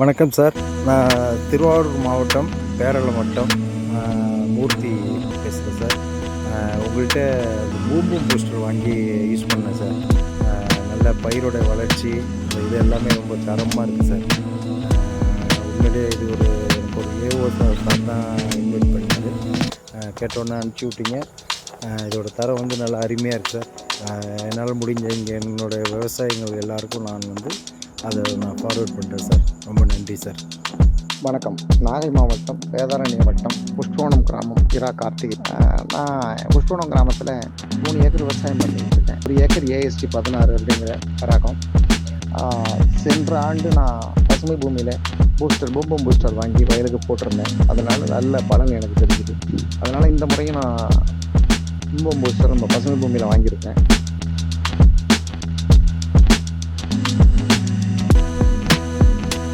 வணக்கம் சார். நான் திருவாரூர் மாவட்டம் பேரளம் வட்டம் மூர்த்தி பேசுகிறேன் சார். உங்கள்கிட்ட பூம்பூம் பூஸ்டர் வாங்கி யூஸ் பண்ணேன் சார். நல்ல பயிரோட வளர்ச்சி இது எல்லாமே ரொம்ப தரமாக இருக்குது சார். உண்மையிலே இது ஒரு எனக்கு ஒரு ஏஓ சார் தான் இன்வைட் பண்ணாரு கேட்டோன்னே அனுப்பிச்சி விட்டீங்க. இதோட தரம் வந்து நல்லா அருமையாக இருக்குது சார். என்னால் முடிஞ்ச இங்கே என்னோடய விவசாயிகள் எல்லாருக்கும் நான் வந்து அதை நான் ஃபார்வர்ட் பண்ணுறேன் சார். ரொம்ப நன்றி சார் வணக்கம். நாகை மாவட்டம் வேதாரண்ய வட்டம் புஷ்பவனம் கிராமம் இரா கார்த்திகை. நான் புஷ்பவனம் கிராமத்தில் மூணு ஏக்கர் விவசாயம் பண்ணிட்டு இருக்கேன் ஒரு ஏக்கர் ஏஎஸ்டி பதினாறு அப்படிங்கிற ரகம் சென்ற ஆண்டு நான் பசுமை பூமியில் பூஸ்டர் பூம்பம் பூஸ்டர் வாங்கி வயலுக்கு போட்டிருந்தேன். அதனால் நல்ல பலன் எனக்கு தெரிஞ்சுது. அதனால் இந்த முறையும் நான் பூம்பம் பூஸ்டர் நம்ம பசுமை பூமியில் வாங்கியிருக்கேன்.